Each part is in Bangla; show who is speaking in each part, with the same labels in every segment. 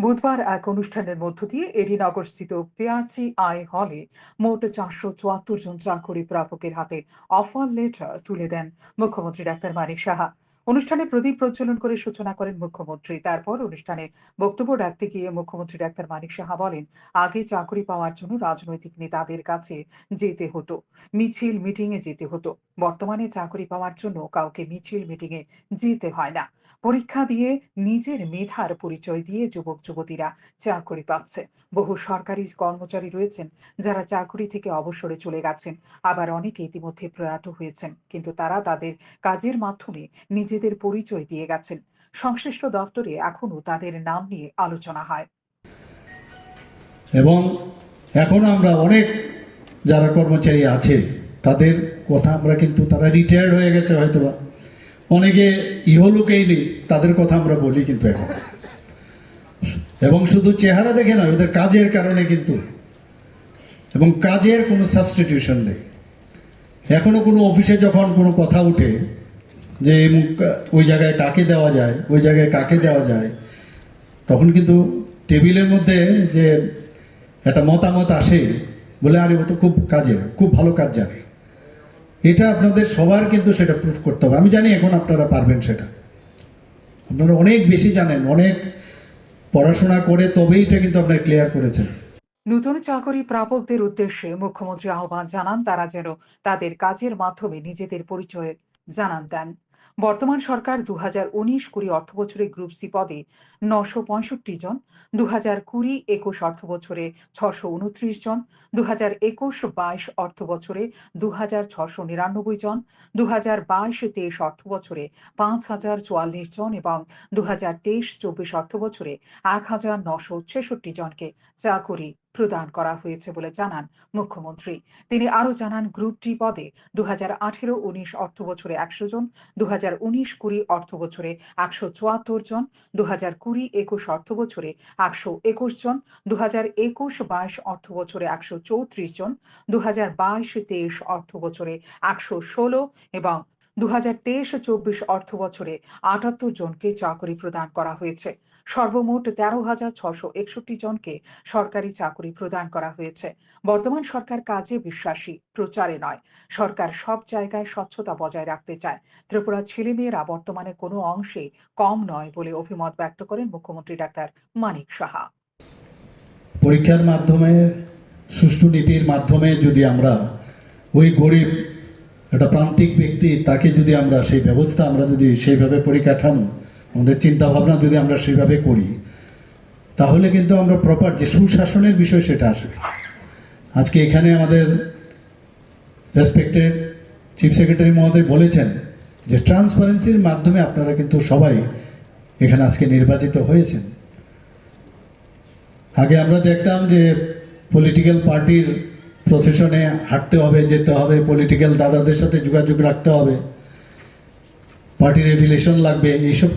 Speaker 1: বুধবার এক অনুষ্ঠানের মধ্য দিয়ে এডিনগরস্থিত পেয়াচি আই হলে মোট চারশো চুয়াত্তর জন চাকরি প্রাপকের হাতে অফার লেটার তুলে দেন মুখ্যমন্ত্রী ডাক্তার মানিক সাহা। অনুষ্ঠানে প্রদীপ প্রজ্বলন করে সূচনা করেন মুখ্যমন্ত্রী। তারপর অনুষ্ঠানে বক্তব্য রাখতে গিয়ে মুখ্যমন্ত্রী ডাক্তার মানিক সাহা বলেন, আগে চাকরি পাওয়ার জন্য রাজনৈতিক নেতাদের কাছে যেতে হতো, মিছিল মিটিং এ যেতে হতো। বর্তমানে চাকরি পাওয়ার জন্য কাউকে মিছিল মিটিং এ যেতে হয় না। পরীক্ষা দিয়ে নিজের মেধার পরিচয় দিয়ে যুবক, যুবতীরা চাকরি পাচ্ছে। বহু সরকারি কর্মচারী রয়েছেন যারা চাকরি থেকে অবসরে চলে গেছেন, আবার অনেকে ইতিমধ্যে প্রয়াত হয়েছেন। কিন্তু তারা তাদের কাজের মাধ্যমে নিজেদের পরিচয় দিয়ে গেছেন। সংশ্লিষ্ট দপ্তরে এখনও তাদের নাম নিয়ে আলোচনা হয়।
Speaker 2: এবং এখন আমরা অনেক যারা কর্মচারী আছে, তাদের কথা আমরা কিন্তু তারা রিটায়ার্ড হয়ে গেছে হয়তোবা। অনেকে ইহলোকেই নেই, তাদের কথা আমরা বলি কিন্তু এখন। এবং শুধু চেহারা দেখে নয়, ওদের কাজের কারণে কিন্তু। এবং কাজের কোনো সাবস্টিটিউশন নেই। এখনও কোনো অফিসে যখন কোনো কথা উঠে যে মুখ- ওই জায়গায় কাকে দেওয়া যায়, ওই জায়গায় কাকে দেওয়া যায়, তখন কিন্তু টেবিলের মধ্যে যে একটা মতামত আসে, বলে, আরে, ও তো খুব কাজের, খুব ভালো কাজ জানে। এটা আপনাদের সবার কিন্তু সেটা প্রুফ করতে হবে। আমি জানি এখন আপনারা পারবেন সেটা। আপনারা অনেক বেশি জানেন, অনেক পড়াশোনা করে তবেই এটা কিন্তু আপনারা ক্লিয়ার করেছেন।
Speaker 1: নতুন চাকরি প্রাপকদের উদ্দেশ্যে মুখ্যমন্ত্রী আহ্বান জানান, তারা যেন তাদের কাজের মাধ্যমে নিজেদের পরিচয় জানান দেন। বর্তমান সরকার দু হাজার উনিশ কুড়ি অর্থ বছরে গ্রুপ সি পদে নশো পঁয়ষট্টি জন দু হাজার কুড়ি একুশ অর্থ বছরে ছশো উনত্রিশ জন দু হাজার একুশ বাইশ অর্থ বছরে দু হাজার ছশো নিরানব্বই জন দু হাজার বাইশ তেইশ অর্থ বছরে পাঁচ হাজার চুয়াল্লিশ জন এবং দু হাজার তেইশ চব্বিশ অর্থ বছরে এক হাজার নশো ছেষট্টি জনকে চাকরি। প্রদান করা হয়েছে বলে জানান মুখ্যমন্ত্রী। তিনি আরও জানান, গ্রুপ ডি পদে দু হাজার আঠেরো উনিশ অর্থ বছরে একশো জন দু হাজার উনিশ কুড়ি অর্থ বছরে একশো চুয়াত্তর জন দু হাজার কুড়ি একুশ অর্থ বছরে একশো একুশ জন দু হাজার একুশ বাইশ অর্থ বছরে একশো চৌত্রিশ জন দু হাজার বাইশ তেইশ অর্থ বছরে একশো ষোলো এবং দু অর্থ বছরে আটাত্তর জনকে চাকরি প্রদান করা হয়েছে। সর্বমোট তেরো হাজার ছশো একষট্টি জনকে সরকারি চাকরি প্রদান করা হয়েছে। বর্তমান সরকার কাজে বিশ্বাসী, প্রচারে নয়। সরকার সব জায়গায় স্বচ্ছতা বজায় রাখতে চায়। ত্রিপুরা ছেলেমেয়েরা বর্তমানে কোনো অংশে কম নয় বলে অভিমত ব্যক্ত করেন মুখ্যমন্ত্রী ডাক্তার মানিক সাহা।
Speaker 2: পরীক্ষার মাধ্যমে, সুষ্ঠু নীতির মাধ্যমে যদি আমরা ওই গরিব একটা প্রান্তিক ব্যক্তি, তাকে যদি আমরা সেই ব্যবস্থা আমরা যদি সেইভাবে পরিকাঠামো, আমাদের চিন্তা ভাবনা যদি আমরা সেইভাবে করি, তাহলে কিন্তু আমরা প্রপার যে সুশাসনের বিষয় সেটা আসবে। আজকে এখানে আমাদের রেসপেক্টেড চিফ সেক্রেটারি মহোদয় বলেছেন যে ট্রান্সপারেন্সির মাধ্যমে আপনারা কিন্তু সবাই এখানে আজকে নির্বাচিত হয়েছেন। আগে আমরা দেখতাম যে পলিটিক্যাল পার্টির প্রসেশনে হাঁটতে হবে, যেতে হবে পলিটিক্যাল দাদাদের সাথে যোগাযোগ রাখতে হবে। পার্টির এফিলেশন লাগবে, এইসব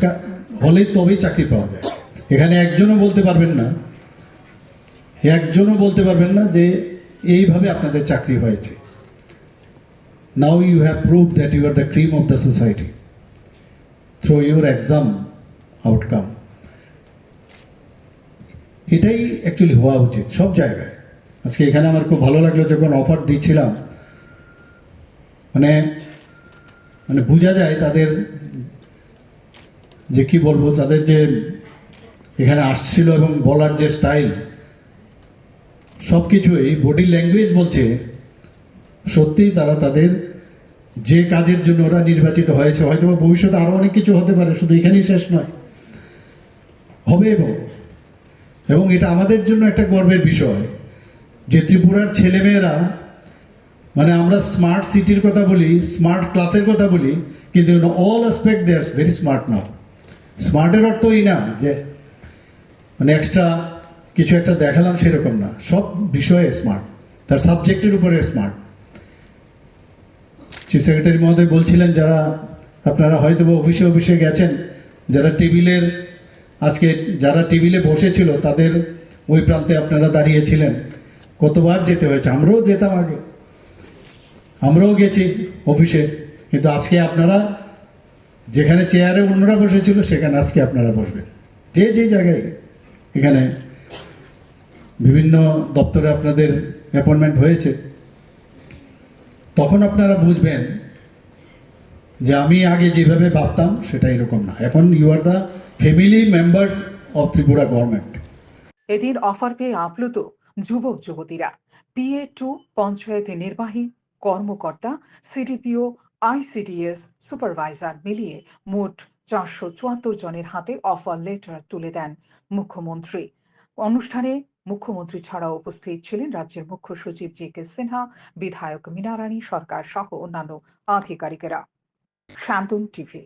Speaker 2: হলেই তবেই চাকরি পাওয়া যায়। এখানে একজনও বলতে পারবেন না। একজনও বলতে পারবেন না যে এইভাবে আপনাদের চাকরি হয়েছে। Now you have prove that you are the cream of the society through your exam outcome এটাই অ্যাকচুয়ালি হওয়া উচিত, সব জায়গায়। আজকে এখানে আমার খুব ভালো লাগল যখন অফার দিচ্ছিলাম। মানে মানে বোঝা যায় তাদের যে কি বলব, তাদের যে এখানে আসছিল এবং বলার যে স্টাইল সব কিছুই বডি ল্যাঙ্গুয়েজ বলছে, সত্যিই তারা তাদের যে কাজের জন্য ওরা নির্বাচিত হয়েছে হয়তো ভবিষ্যতে আরও অনেক কিছু হতে পারে, শুধু এখানেই শেষ নয়। হবে এবং এবং এটা আমাদের জন্য একটা গর্বের বিষয়। যে ত্রিপুরার ছেলেমেয়েরা মানে আমরা স্মার্ট সিটির কথা বলি স্মার্ট ক্লাসের কথা বলি, কিন্তু all aspect they very smart now স্মার্টের অর্থ অর্থই না, যে মানে এক্সট্রা কিছু একটা দেখালাম সেরকম না। সব বিষয়ে স্মার্ট তার সাবজেক্টের উপরে স্মার্ট চিফ সেক্রেটারি মহোদয় বলছিলেন যারা, আপনারা হয়তো অফিসে অফিসে গেছেন, যারা টেবিলের আজকে যারা টেবিলে বসেছিল, তাদের ওই প্রান্তে আপনারা দাঁড়িয়েছিলেন। কতবার যেতে হয়েছে? আমরাও যেতাম আগে। আমরাও গেছি অফিসে। কিন্তু আজকে আপনারা যেখানে চেয়ারে অন্যরা বসেছিল, সেখানে আজকে আপনারা বসবেন। যে যে জায়গায় এখানে বিভিন্ন দপ্তরে আপনাদের অ্যাপয়েন্টমেন্ট হয়েছে, তখন আপনারা বুঝবেন যে আমি আগে যেভাবে ভাবতাম, সেটা এরকম না। এখন you are the family members of Tripura government
Speaker 1: এদিন অফার পেয়ে আপ্লুত। যুবক যুবতীরা। পিএ টু পঞ্চায়েত নির্বাহী কর্মকর্তা, সিডিপিও, আইসিডিএস সুপারভাইজার মিলিয়ে মোট চারশো চুয়াত্তর জনের হাতে অফার লেটার তুলে দেন মুখ্যমন্ত্রী। অনুষ্ঠানে মুখ্যমন্ত্রী ছাড়াও উপস্থিত ছিলেন রাজ্যের মুখ্য সচিব জি কে সিনহা, বিধায়ক মিনারানী সরকার সহ অন্যান্য আধিকারিকেরা। শান্তন টিভি